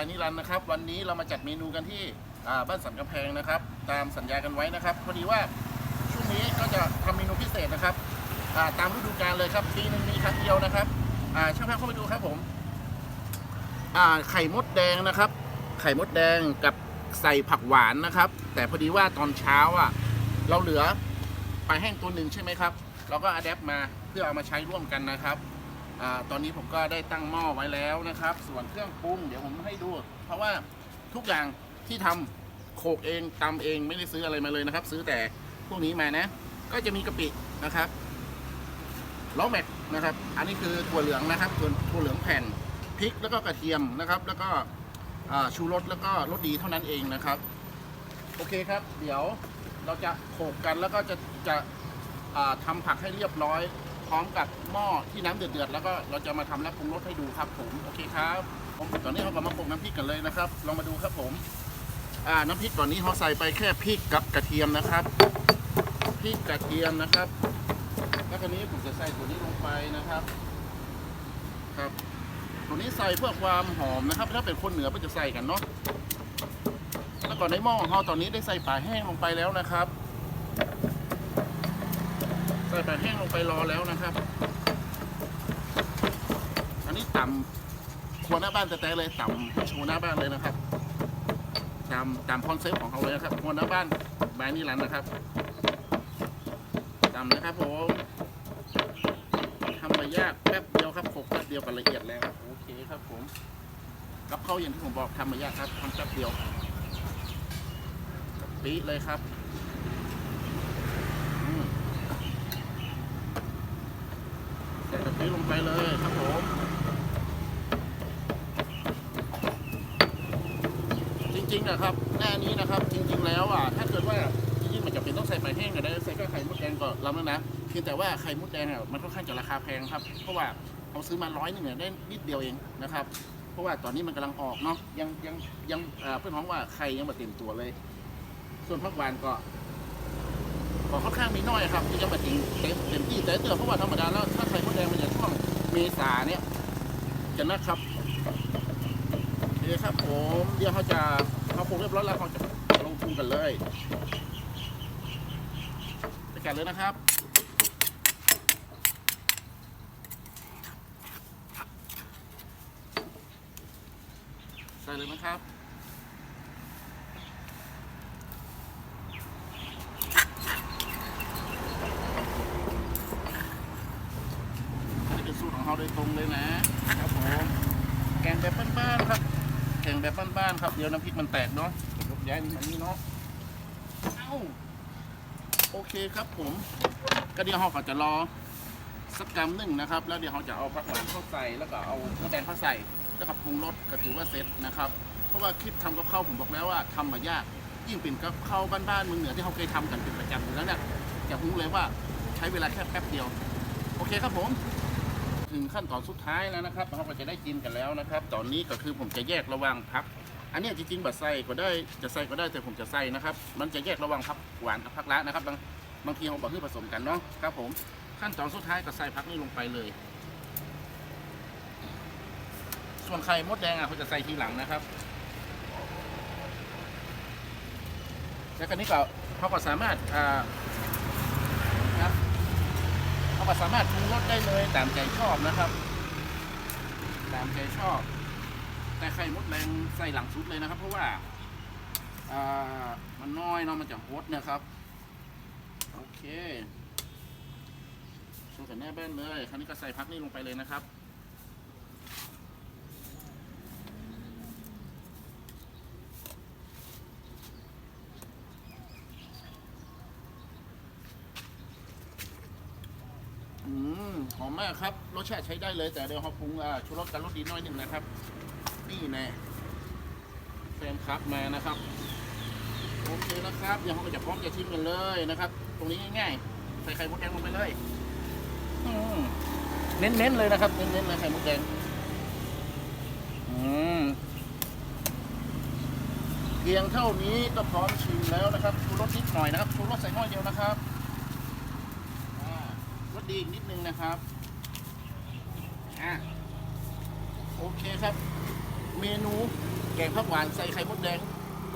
ายนิรันดร์นะครับ วันนี้เรามาจัดเมนูกันที่บ้านสันกำแพงนะครับ ตามสัญญากันไว้นะครับพอดีว่าช่วงนี้ก็จะทำเมนูพิเศษนะครับาตามฤดูกาลเลยครับปีหนึงมีครั้งเดียวนะครับช่างภาพเข้าไปดูครับผมไข่มดแดงนะครับ ไข่มดแดงกับใส่ผักหวานนะครับ แต่พอดีว่าตอนเช้าอะเราเหลือปลาแห้งตัวหนึ่งใช่ไหมครับ เราก็อัดแอปมาเพื่อเอามาใช้ร่วมกันนะครับ อาตอนนี้ผมก็ได้ตั้งหม้อไว้แล้วนะครับ ส่วนเครื่องปรุงเดี๋ยวผมให้ดู เพราะว่าทุกอย่างที่ทำโขกเองตำเองไม่ได้ซื้ออะไรมาเลยนะครับ ซื้อแต่พวกนี้มานะ ก็จะมีกะปินะครับล้อแม็กนะครับ อันนี้คือถั่วเหลืองนะครับถั่วถั่วเหลืองแผ่นพริกแล้วก็กระเทียมนะครับ แล้วก็ชูรสแล้วก็รสดีเท่านั้นเองนะครับ โอเคครับ เดี๋ยวเราจะโขกกันแล้วก็จะจะอ่าทำผักให้เรียบร้อย พร้อมกับหม้อที่น้ำเดือดๆแล้วก็เราจะมาทำและปรุงรสให้ดูครับผมโอเคครับ ผมตอนนี้เราก็มาปรุงน้ำพริกกันเลยนะครับ ลองมาดูครับผมอ่าน้ำพริกตอนนี้เขาใส่ไปแค่พริกกับกระเทียมนะครับพริกกระเทียมนะครับ แล้วทีนี้ผมจะใส่ตัวนี้ลงไปนะครับครับตัวนี้ใส่เพื่อความหอมนะครับ ถ้าเป็นคนเหนือก็จะใส่กันเนาะแล้วก่อนในหม้อของเราตอนนี้ได้ใส่ปลาแห้งลงไปแล้วนะครับ ใส่แห้งลงไปรอแล้วนะครับ อันนี้ต่ำครัวหน้าบ้านแต่ๆเลยต่ำโชว์หน้าบ้านเลยนะครับ ตามตามคอนเซ็ปต์ของเขาเลยนะครับครัวหน้าบ้านบายนี่รันนะครับต่ำนะครับผมทำมายากแป๊บเดียวครับโขกแป๊บเดียวกันละเอียดแล้วโอเคครับผมกับข้าวอย่างที่ผมบอกทำมายากครับทำแป๊บเดียวปีเลยครับอืม ใส่ลงไปเลยครับผมจริงๆนะครับหน้านี้นะครับ จริง ๆ แล้วอะถ้าเกิดว่าจริงๆมันจะเป็นต้องใส่ปลาแห้งก็ได้ใส่ก็ไข่มดแดงก็รับแล้วนะเพียงแต่ว่าไข่มดแดงอะมันค่อนข้างจะราคาแพงครับเพราะว่าเอาซื้อมาร้อยหนึ่งเนี่ยได้นิดเดียวเองนะครับ เพราะว่าตอนนี้มันกำลังออกเนาะยังยังยังเพื่อนพ้องว่าไข่ยังมาเต็มตัวเลย ส่วนพักหวานก็ ก็ค่อนข้างมีน้อยครับที่จะมาถึงเต็มเต็มที่แต่เตือนเพราะว่าธรรมดาแล้วถ้าไข่มดแดงมันจะช่วงเมษาเนี่ยจะนะครับโอเคครับผมเดี๋ยวเขาจะเขาปรุงเรียบร้อยแล้วเขาจะลงปรุงกันเลยไปกันเลยนะครับใส่เลยนะครับ อันนี้เป็นสูตรของเขา โดยตรงเลยนะครับผมแกงแบบบ้านๆครับแกงแบบบ้านๆครับเดี๋ยวน้ำพริกมันแตกเนาะยกย้ายนี่มานี่เนาะเอ้าโอเคครับผมก็เดี๋ยวเราก็จะรอสักกรัมหนึ่งนะครับ แล้วเดี๋ยวเราจะเอาผักหวานเข้าใส่แล้วก็เอาน้ำแดงเข้าใส่แล้วก็ปรุงรสก็ถือว่าเสร็จนะครับ เพราะว่าคลิปทำกับข้าวผมบอกแล้วว่าทำมายากยิ่งเป็นกับข้าวบ้านๆเมืองเหนือที่เขาเคยทำกันเป็นประจำอยู่แล้วเนี่ยจะรู้เลยว่าใช้เวลาแค่แป๊บเดียว โอเคครับผม ถึงขั้นตอนสุดท้ายแล้วนะครับเราก็จะได้กินกันแล้วนะครับ ตอนนี้ก็คือผมจะแยกระหว่างพัก อันนี้จริงๆบัดใส่ก็ได้จะใส่ก็ได้แต่ผมจะใส่นะครับ มันจะแยกระหว่างพักหวานกับพักละนะครับ บางบางทีเราบอกให้ผสมกันเนาะครับผมขั้นตอนสุดท้ายก็ใส่พักนี้ลงไปเลย ส่วนไข่มดแดงอะเขาจะใส่ทีหลังนะครับแล้วกันนี้ก็เขาก็สามารถอ่า ก็สามารถปรุงรสได้เลยตามใจชอบนะครับ ตามใจชอบ แต่ไข่มดแรงใส่หลังสุดเลยนะครับ เพราะว่ามันน้อยเนาะมันจะฮดนะครับ โอเคช่วนแน่แบ้นเลย คราวนี้ก็ใส่พักนี่ลงไปเลยนะครับ อืม หอมมากครับ รสชาติใช้ได้เลย แต่เดี๋ยวเราปรุงชูรสกันรสดีน้อยหนึ่งนะครับ นี่แน่แฟนครับมานะครับโอเคนะครับเดี๋ยวเราก็จะพร้อมจะชิมกันเลยนะครับ ตรงนี้ง่ายๆใส่ไข่มดแดงลงไปเลยเน้นๆเลยนะครับ เน้นๆเลยไข่มดแดงเพียงเท่านี้ก็พร้อมชิมแล้วนะครับชูรสนิดหน่อยนะครับชูรสใส่น้อยเดียวนะครับารสดีอีกนิดนึงนะครับอะโอเคครับ เมนูแกงผักหวานใส่ไข่มดแดง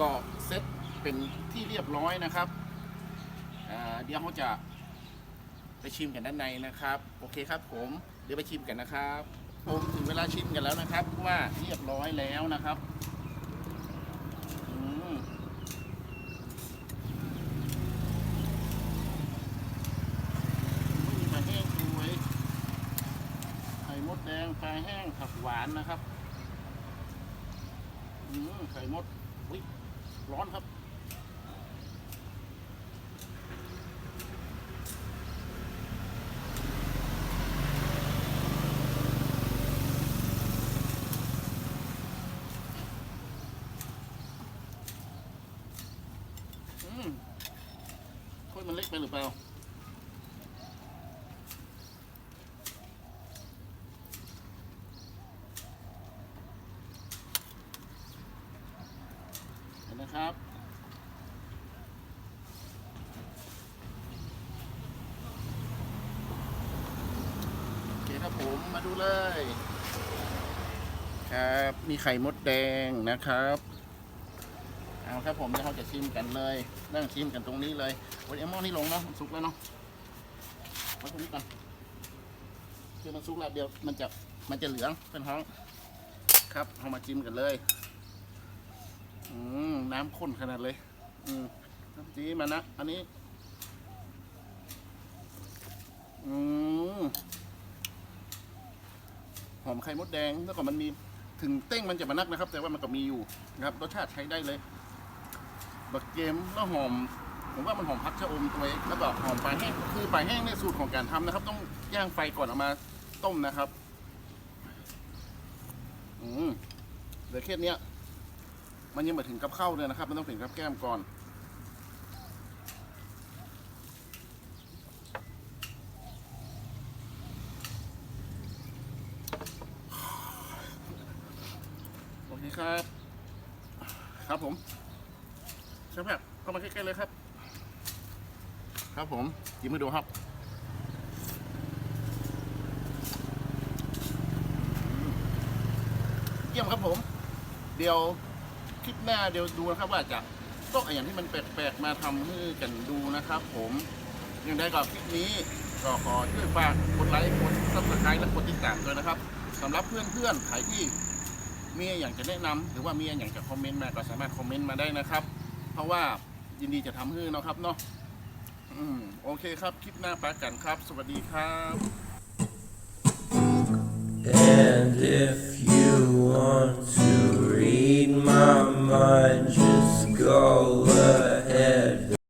ก็เซ็ตเป็นที่เรียบร้อยนะครับเดี๋ยวเขาจะไปชิมกันด้านในนะครับ โอเคครับผมเดี๋ยวไปชิมกันนะครับ ผมถึงเวลาชิมกันแล้วนะครับว่าเรียบร้อยแล้วนะครับอืมไม่มีปลาแห้งด้วยไข่มด แดงปลาแห้งผักหวานนะครับอืมไข่มดอุ้ยร้อนครับอืมถ้วยมันเล็กไปหรือเปล่า นะครับ โอเคครับผมมาดูเลย ครับ มีไข่มดแดงนะครับ เอาครับผมเดี๋ยวเราจะชิมกันเลยนั่งชิมกันตรงนี้เลยวันนี้หม้อนี่ลงเนาะมันสุกแล้วเนาะไว้ตรงนี้ก่อนคือมันสุกแล้วเดี๋ยวมันจะมันจะเหลืองเป็นท้อง ครับเอามาจิ้มกันเลย อืมน้ำข้นขนาดเลย อืมน้ำจีมันนะ อันนี้ อืมหอมไข่มดแดงแล้วก็มันมีถึงเต้งมันจะมานักนะครับ แต่ว่ามันก็มีอยู่นะครับรสชาติใช้ได้เลย บักเกมแล้วหอม ผมว่ามันหอมพักชะอมตัวเองแล้วก็หอมปลาแห้งคือปลาแห้งในสูตรของการทำนะครับ ต้องย่างไฟก่อนเอามาต้มนะครับ อืมเดี๋ยวเคสเนี้ย มันยังไมาถึงกับเข้าเลยนะครับ มันต้องถึงกับแก้มก่อน โอเคครับ ครับผมเชฟแบบเข้ามาใกล้ๆเลยครับ ครับผมจิ้มมาดูครับเยี่ยมครับผม เดี๋ยว คลิปหน้าเดี๋ยวดูนะครับ ว่าจะต้องอะไรอย่างที่มันแปลกๆมาทำให้กันดูนะครับ ผมยังได้กับคลิปนี้ก็ขอช่วยฝากกดไลค์กดซับสไครต์และกดติดตามด้วยนะครับสำหรับเพื่อนๆใครที่มีอย่างจะแนะนำหรือว่ามีอย่างจะคอมเมนต์มาก็สามารถคอมเมนต์มาได้นะครับ เพราะว่ายินดีจะทำให้นะครับเนาะอืมโอเคครับ คลิปหน้าปกันครับ สวัสดีครับ And if my mind just go away.